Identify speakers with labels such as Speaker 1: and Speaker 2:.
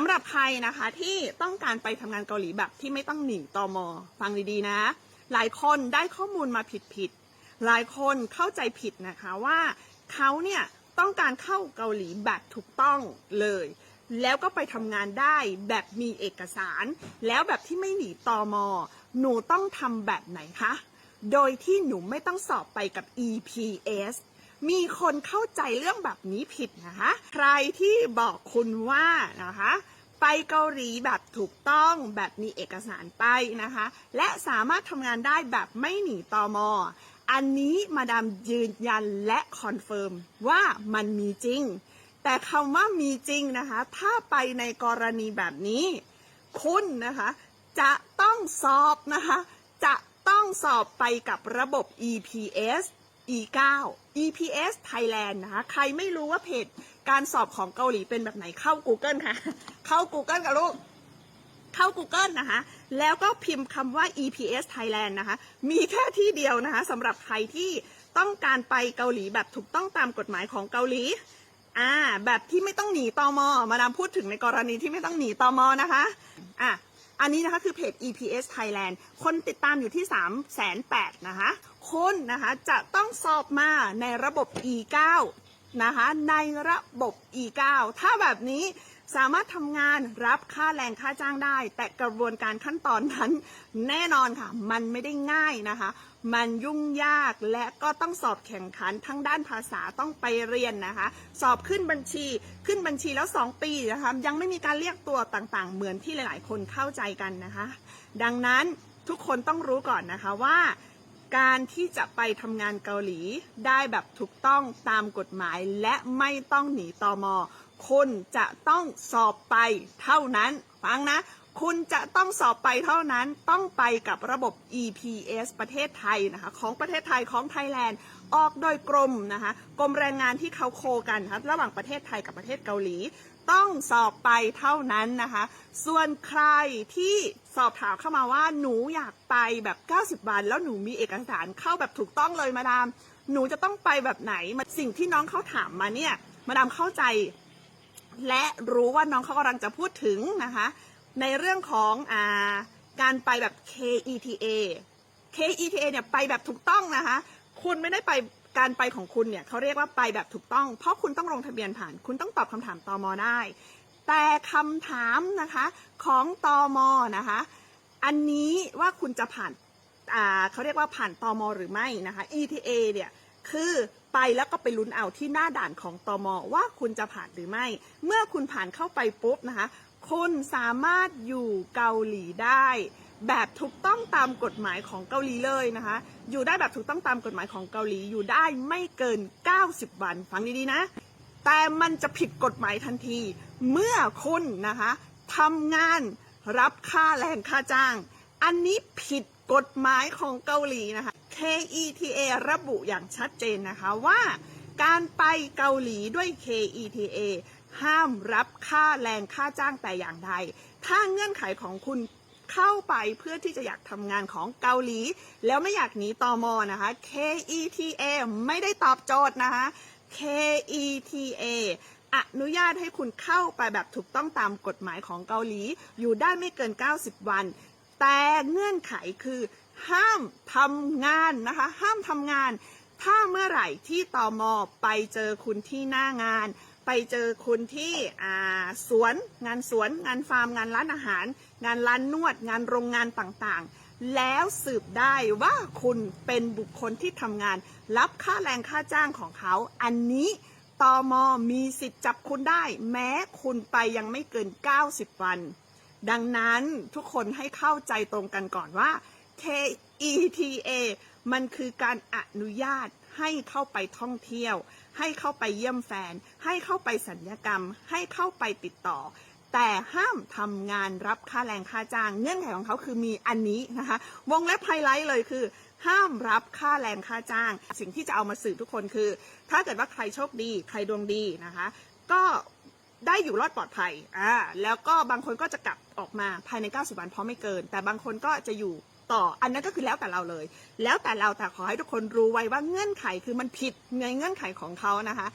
Speaker 1: ำหรับใครนะคะที่ต้องการไปทำงานเกาหลีแบบที่ไม่ต้องหนีตอมอฟังดีๆนะ หลายคนได้ข้อมูลมาผิดๆหลายคนเข้าใจผิดนะคะว่าเขาเนี่ยต้องการเข้าเกาหลีแบบถูกต้องเลย แล้วก็ไปทำงานได้แบบมีเอกสาร แล้วแบบที่ไม่หนีตอมอหนูต้องทำแบบไหนคะ โดยที่หนูไม่ต้องสอบไปกับ EPS มีคนเข้าใจเรื่องแบบนี้ผิดนะคะ ใครที่บอกคุณว่านะคะ ไปเกาหลีแบบถูกต้องแบบมีเอกสารไปนะคะ และสามารถทำงานได้แบบไม่หนีตอมออันนี้มาดามยืนยันและคอนเฟิร์มว่ามันมีจริง แต่คำว่ามีจริงนะคะ ถ้าไปในกรณีแบบนี้ คุณนะคะ จะต้องสอบนะคะ จะต้องสอบไปกับระบบ EPS E9 EPS Thailand นะคะใครไม่รู้ว่าเพจการสอบของเกาหลีเป็นแบบไหนเข้า Google ค่ะ เข้า Google กับลูก เข้า Google นะคะ แล้วก็พิมพ์คำว่า EPS Thailand นะคะ มีแค่ที่เดียวนะคะสำหรับใครที่ต้องการไปเกาหลีแบบถูกต้องตามกฎหมายของเกาหลีอ่าแบบที่ไม่ต้องหนีตอมอมาดามพูดถึงในกรณีที่ไม่ต้องหนีตอมอนะคะอะอันนี้นะคะคือเพจ EPS Thailand คนติดตามอยู่ที่ 3 8 0 0 0นะคะ คนนะคะจะต้องสอบมาในระบบ E9 นะคะในระบบ E9 ถ้าแบบนี้สามารถทำงานรับค่าแรงค่าจ้างได้ แต่กระบวนการขั้นตอนนั้นแน่นอนค่ะ มันไม่ได้ง่ายนะคะ มันยุ่งยากและก็ต้องสอบแข่งขันทั้งด้านภาษาต้องไปเรียนนะคะ สอบขึ้นบัญชีขึ้นบัญชีแล้ว 2 ปีนะคะยังไม่มีการเรียกตัวต่างๆ เหมือนที่หลายๆ คนเข้าใจกันนะคะ ดังนั้นทุกคนต้องรู้ก่อนนะคะว่า การที่จะไปทำงานเกาหลีได้แบบถูกต้องตามกฎหมายและไม่ต้องหนีตอมอคุณจะต้องสอบไปเท่านั้นฟังนะ คุณจะต้องสอบไปเท่านั้นต้องไปกับระบบ EPS ประเทศไทยนะคะของประเทศไทยของไทยแลนด์ออกโดยกรมนะคะกรมแรงงานที่เขาโคกันนะคะระหว่างประเทศไทยกับประเทศเกาหลี ต้องสอบไปเท่านั้นนะคะ ส่วนใครที่สอบถามเข้ามาว่าหนูอยากไปแบบ 90 วัน แล้วหนูมีเอกสารเข้าแบบถูกต้องเลยมาดาม หนูจะต้องไปแบบไหนมาสิ่งที่น้องเขาถามมาเนี่ยมาดามเข้าใจ และรู้ว่าน้องเขากำลังจะพูดถึงนะคะ ในเรื่องของอาการไปแบบ KETA KETA เนี่ยไปแบบถูกต้องนะคะ คุณไม่ได้ไป การไปของคุณเนี่ยเขาเรียกว่าไปแบบถูกต้อง เพราะคุณต้องลงทะเบียนผ่าน คุณต้องตอบคำถามตอมอได้ แต่คำถามนะคะของตอมอนะคะ อันนี้ว่าคุณจะผ่านาเขาเรียกว่าผ่านตอมอหรือไม่นะคะ ETA เนี่ยคือไปแล้วก็ไปลุ้นเอาที่หน้าด่านของตอมอว่าคุณจะผ่านหรือไม่ เมื่อคุณผ่านเข้าไปปุ๊บนะคะ คุณสามารถอยู่เกาหลีได้ แบบถูกต้องตามกฎหมายของเกาหลีเลยนะคะ อยู่ได้แบบถูกต้องตามกฎหมายของเกาหลีอยู่ได้ไม่เกิน 90 วัน ฟังดีๆนะ แต่มันจะผิดกฎหมายทันที เมื่อคุณนะคะทำงานรับค่าแรงค่าจ้าง อันนี้ผิดกฎหมายของเกาหลีนะคะ KETA ระบุอย่างชัดเจนนะคะว่าการไปเกาหลีด้วย KETA ห้ามรับค่าแรงค่าจ้างแต่อย่างใด ถ้าเงื่อนไขของคุณ เข้าไปเพื่อที่จะอยากทำงานของเกาหลี แล้วไม่อยากหนีตอมอนะคะ KETA ไม่ได้ตอบโจทย์นะคะ KETA อนุญาตให้คุณเข้าไปแบบถูกต้องตามกฎหมายของเกาหลี อยู่ได้ไม่เกิน 90 วัน แต่เงื่อนไขคือห้ามทำงานนะคะ ห้ามทำงาน ถ้าเมื่อไหร่ที่ตอมอไปเจอคุณที่หน้างาน ไปเจอคุณที่สวนงานสวนงานฟาร์มงานร้านอาหาร งานร้านนวด งานโรงงานต่างๆ แล้วสืบได้ว่าคุณเป็นบุคคลที่ทำงาน รับค่าแรงค่าจ้างของเขา อันนี้ตอมอมีสิทธิ์จับคุณได้ แม้คุณไปยังไม่เกิน 90 วัน ดังนั้นทุกคนให้เข้าใจตรงกันก่อนว่า KETA มันคือการอนุญาต ให้เข้าไปท่องเที่ยว ให้เข้าไปเยี่ยมแฟน ให้เข้าไปสัญญกรรม ให้เข้าไปติดต่อ แต่ห้ามทำงานรับค่าแรงค่าจ้าง เงื่อนไขของเขาคือมีอันนี้นะคะ วงเล็บไฮไลท์เลยคือ ห้ามรับค่าแรงค่าจ้าง สิ่งที่จะเอามาสื่อทุกคนคือ ถ้าเกิดว่าใครโชคดี ใครดวงดีนะคะ ก็ได้อยู่รอดปลอดภัย อ่า แล้วก็บางคนก็จะกลับออกมาภายใน 90 วันเพราะไม่เกิน แต่บางคนก็จะอยู่ ต่อ อันนั้นก็คือแล้วแต่เราเลย แล้วแต่เราแต่ขอให้ทุกคนรู้ไว้ว่าเงื่อนไขคือมันผิดในเงื่อนไขของเขานะคะ